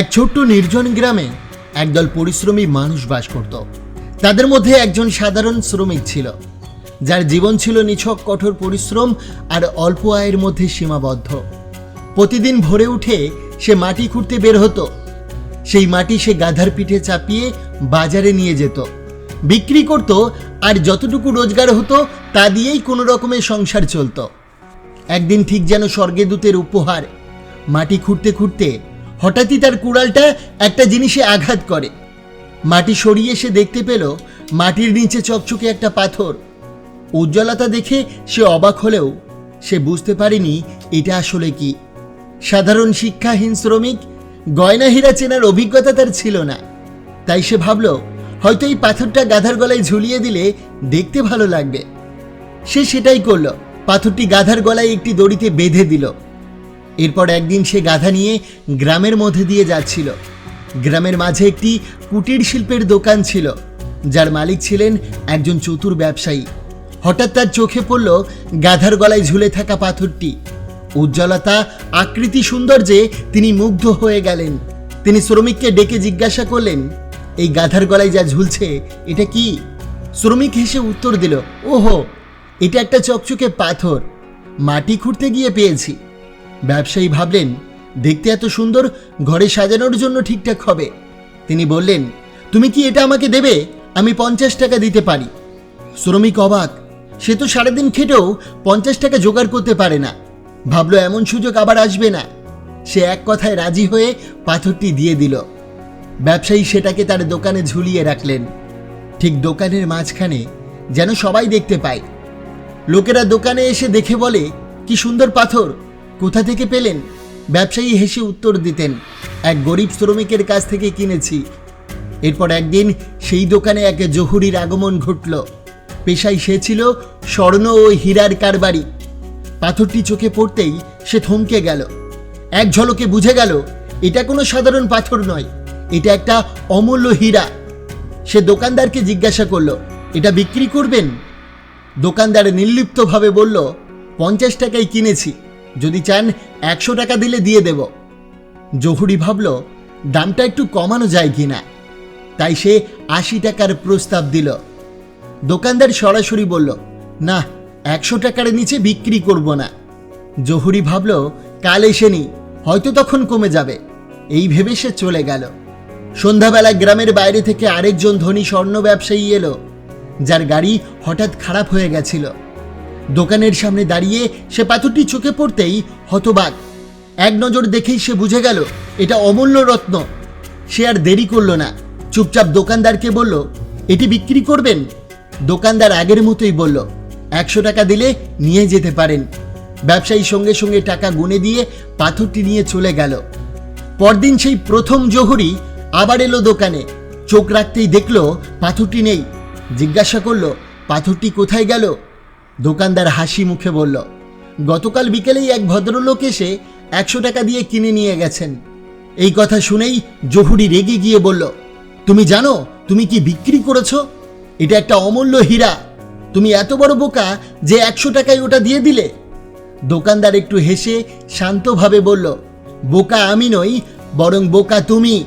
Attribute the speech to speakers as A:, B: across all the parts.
A: এক ছোট্ট নির্জন গ্রামে একদল পরিশ্রমী মানুষ বাস করত। তাদের মধ্যে একজন সাধারণ শ্রমিক ছিল, যার জীবন ছিল নিছক, কঠোর পরিশ্রম আর অল্প আয়ের মধ্যে সীমাবদ্ধ। প্রতিদিন ভোরে উঠে সে মাটি খুঁড়তে বের হতো। সেই মাটি সে গাধার পিঠে চাপিয়ে বাজারে নিয়ে যেত। বিক্রি করত আর যতটুকু রোজগার হতো, তা দিয়েই কোনো রকমের সংসার চলতো। একদিন ঠিক যেন স্বর্গদূতের উপহার, মাটি খুঁড়তে খুঁড়তে হঠাৎই তার কুড়ালটা একটা জিনিসে আঘাত করে। মাটি সরিয়ে সে দেখতে পেল মাটির নিচে চকচকে একটা পাথর। উজ্জ্বলতা দেখে সে অবাক হলেও সে বুঝতে পারেনি এটা আসলে কি। সাধারণ শিক্ষাহীন শ্রমিক, গয়না হীরা চেনার অভিজ্ঞতা তার ছিল না। তাই সে ভাবল, হয়তো এই পাথরটা গাধার গলায় ঝুলিয়ে দিলে দেখতে ভালো লাগবে। সে সেটাই করল। পাথরটি গাধার গলায় একটি দড়িতে বেঁধে দিল। এরপর একদিন সে গাধা নিয়ে গ্রামের মধ্যে দিয়ে যাচ্ছিল। গ্রামের মাঝে একটি কুটির শিল্পের দোকান ছিল, যার মালিক ছিলেন একজন চতুর ব্যবসায়ী। হঠাৎ তার চোখে পড়ল গাধার গলায় ঝুলে থাকা পাথরটি। উজ্জ্বলতা, আকৃতি সৌন্দর্যে তিনি মুগ্ধ হয়ে গেলেন। তিনি শ্রমিককে ডেকে জিজ্ঞাসা করলেন, এই গাধার গলায় যা ঝুলছে, এটা কি? শ্রমিক হেসে উত্তর দিল, ওহো, এটা একটা চকচকে পাথর। মাটি খুঁড়তে গিয়ে পেয়েছি। ব্যবসায়ী ভাবলেন, দেখতে এত সুন্দর, ঘরে সাজানোর জন্য ঠিকঠাক হবে। তিনি বললেন, তুমি কি এটা আমাকে দেবে? আমি পঞ্চাশ টাকা দিতে পারি। শ্রমিক অবাক, সে তো সারাদিন খেটেও পঞ্চাশ টাকা জোগাড় করতে পারে না। ভাবলো, এমন সুযোগ আবার আসবে না। সে এক কথায় রাজি হয়ে পাথরটি দিয়ে দিল। ব্যবসায়ী সেটাকে তার দোকানে ঝুলিয়ে রাখলেন। ঠিক দোকানের মাঝখানে যেন সবাই দেখতে পায়। লোকেরা দোকানে এসে দেখে বলে, কি সুন্দর পাথর! কোথা থেকে পেলেন? ব্যবসায়ী হেসে উত্তর দিতেন, এক গরিব শ্রমিকের কাছ থেকে কিনেছি। এরপর একদিন সেই দোকানে এক জহুরির আগমন ঘটল। পেশায় সে ছিল স্বর্ণ ও হীরার কারবারি। পাথরটি চোখে পড়তেই সে থমকে গেল। এক ঝলকে বুঝে গেল, এটা কোনো সাধারণ পাথর নয়, এটা একটা অমূল্য হীরা। সে দোকানদারকে জিজ্ঞাসা করল, এটা বিক্রি করবেন? দোকানদার নির্লিপ্তভাবে বলল, পঞ্চাশ টাকায় কিনেছি। যদি চান, একশো টাকা দিলে দিয়ে দেব। জহুরি ভাবল, দামটা একটু কমানো যায় কি না? তাই সে আশি টাকার প্রস্তাব দিল। দোকানদার সরাসরি বলল, না, একশো টাকার নিচে বিক্রি করব না। জহুরি ভাবল, কাল এসে নি, হয়তো তখন কমে যাবে। এই ভেবে সে চলে গেল। সন্ধ্যাবেলা গ্রামের বাইরে থেকে আরেকজন ধনী স্বর্ণ ব্যবসায়ী এলো, যার গাড়ি হঠাৎ খারাপ হয়ে গেছিল। দোকানের সামনে দাঁড়িয়ে সে পাথরটি চোখে পড়তেই হতবাক। এক নজর দেখেই সে বুঝে গেল, এটা অমূল্য রত্ন। সে আর দেরি করল না। চুপচাপ দোকানদারকে বলল, এটি বিক্রি করবেন? দোকানদার আগের মতোই বলল, একশো টাকা দিলে নিয়ে যেতে পারেন। ব্যবসায়ী সঙ্গে সঙ্গে টাকা গুনে দিয়ে পাথরটি নিয়ে চলে গেল। পরদিন সেই প্রথম জহুরি আবার এলো দোকানে। চোখ রাখতেই দেখল, পাথরটি নেই। জিজ্ঞাসা করল, পাথরটি কোথায় গেল? দোকানদার হাসি মুখে বলল, গতকাল বিকেলেই এক ভদ্রলোক এসে একশো টাকা দিয়ে কিনে নিয়ে গেছেন। এই কথা শুনেই জহুরি রেগে গিয়ে বলল, তুমি জানো, তুমি কি বিক্রি করেছ? এটা একটা অমূল্য হীরা। তুমি এত বড় বোকা যে একশো টাকায় ওটা দিয়ে দিলে? দোকানদার একটু হেসে শান্তভাবে বলল, বোকা আমি নই, বরং বোকা তুমি।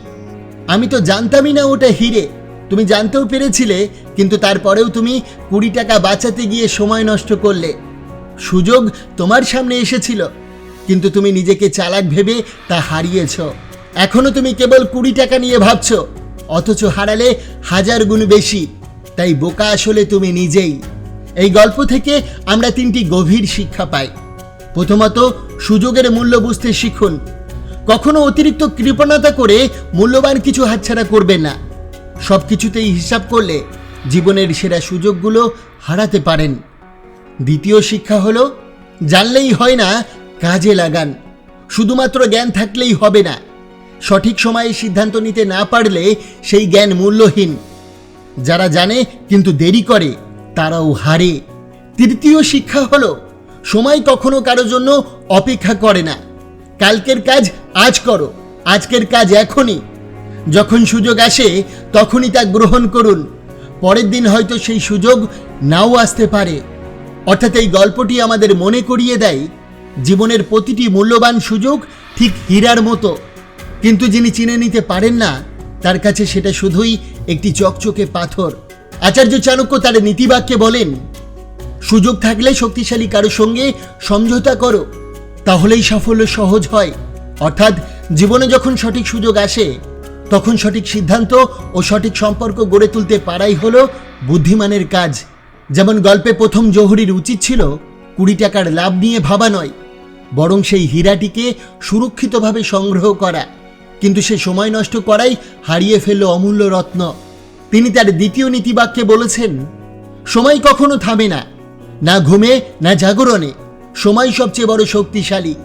A: আমি তো জানতামই না ওটা হিরে। তুমি জানতেও পেরেছিলে কিন্তু তারপরেও তুমি কুড়ি টাকা বাঁচাতে গিয়ে সময় নষ্ট করলে। সুযোগ তোমার সামনে এসেছিল, কিন্তু তুমি নিজেকে চালাক ভেবে তা হারিয়েছ। এখনও তুমি কেবল কুড়ি টাকা নিয়ে ভাবছ, অথচ হারালে হাজার গুণ বেশি। তাই বোকা আসলে তুমি নিজেই। এই গল্প থেকে আমরা তিনটি গভীর শিক্ষা পাই। প্রথমত, সুযোগের মূল্য বুঝতে শিখুন। কখনো অতিরিক্ত কৃপণতা করে মূল্যবান কিছু হাতছাড়া করবেন না। সব কিছুতেই হিসাব করলে জীবনের সেরা সুযোগগুলো হারাতে পারেন। দ্বিতীয় শিক্ষা হলো, জানলেই হয় না কাজে লাগান। শুধুমাত্র জ্ঞান থাকলেই হবে না। সঠিক সময়ে সিদ্ধান্ত নিতে না পারলে সেই জ্ঞান মূল্যহীন। যারা জানে কিন্তু দেরি করে, তারাও হারে। তৃতীয় শিক্ষা হলো, সময় কখনো কারও জন্য অপেক্ষা করে না। কালকের কাজ আজ করো, আজকের কাজ এখনই। যখন সুযোগ আসে, তখনই তা গ্রহণ করুন। পরের দিন হয়তো সেই সুযোগ নাও আসতে পারে। অর্থাৎ এই গল্পটি আমাদের মনে করিয়ে দেয়, জীবনের প্রতিটি মূল্যবান সুযোগ ঠিক হীরার মতো। কিন্তু যিনি চিনে নিতে পারেন না, তার কাছে সেটা শুধুই একটি চকচকে পাথর। আচার্য চাণক্য তার নীতিবাক্যে বলেন, সুযোগ থাকলে শক্তিশালী কারও সঙ্গে সমঝোতা করো, তাহলেই সাফল্য সহজ হয়। অর্থাৎ জীবনে যখন সঠিক সুযোগ আসে তখন সঠিক সিদ্ধান্ত ও সঠিক সম্পর্ক গড়ে তুলতে পারাই হলো বুদ্ধিমানের কাজ। যেমন গল্পে প্রথম জহুরির উচিত ছিল, কুড়ি টাকার লাভ নিয়ে ভাবা নয়, বরং সেই হীরাটিকে সুরক্ষিতভাবে সংগ্রহ করা। কিন্তু সে সময় নষ্ট করাই হারিয়ে ফেলল অমূল্য রত্ন। তিনি তার দ্বিতীয় নীতিবাক্যে বলেছেন, সময় কখনো থামে না না ঘুমে, না জাগরণে, সময় সবচেয়ে বড় শক্তিশালী।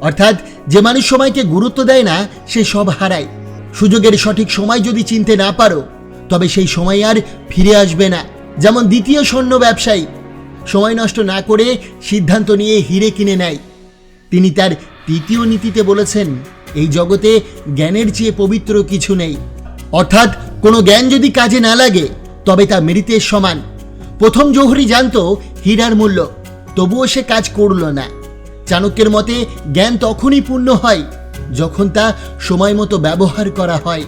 A: অর্থাৎ যে মানুষ সময়কে গুরুত্ব দেয় না, সে সব হারায়। সুযোগের সঠিক সময় যদি চিনতে না পারো, তবে সেই সময় আর ফিরে আসবে না। যেমন দ্বিতীয় স্বর্ণ ব্যবসায়ী, সময় নষ্ট না করে সিদ্ধান্ত নিয়ে হিরে কিনে নেয়। তিনি তার তৃতীয় নীতিতে বলেছেন, এই জগতে জ্ঞানের চেয়ে পবিত্র কিছু নেই। অর্থাৎ কোনো জ্ঞান যদি কাজে না লাগে, তবে তা মৃতের সমান। প্রথম জৌহরি জানতো হীরার মূল্য, তবুও সে কাজ করল না। চাণক্যের মতে জ্ঞান তখনই পূর্ণ হয় যখন তা সময় মতো ব্যবহার করা হয়।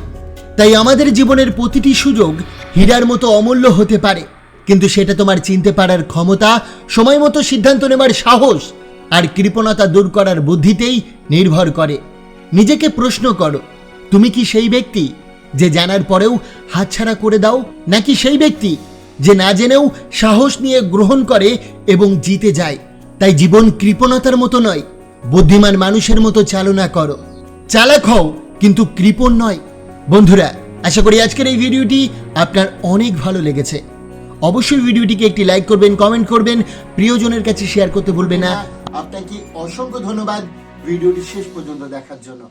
A: তাই আমাদের জীবনের প্রতিটি সুযোগ হীরার মতো অমূল্য হতে পারে। কিন্তু সেটা তোমার চিনতে পারার ক্ষমতা, সময় মতো সিদ্ধান্ত নেবার সাহস আর কৃপণতা দূর করার বুদ্ধিতেই নির্ভর করে। নিজেকে প্রশ্ন করো, তুমি কি সেই ব্যক্তি যে জানার পরেও হাতছাড়া করে দাও, নাকি সেই ব্যক্তি যে না জেনেও সাহস নিয়ে গ্রহণ করে এবং জিতে যায়? তাই জীবন কৃপণতার মতো নয় বুদ্ধিমান মানুষের মতো চালনা করো। চালাক হও, কিন্তু কৃপণ নয়। বন্ধুরা, আশা করি আজকের এই ভিডিওটি আপনার অনেক ভালো লেগেছে। অবশ্যই ভিডিওটিকে একটি লাইক করবেন, কমেন্ট করবেন, প্রিয়জনের কাছে শেয়ার করতে ভুলবেন না। আপনাকে অসংখ্য ধন্যবাদ ভিডিওটি শেষ পর্যন্ত দেখার জন্য।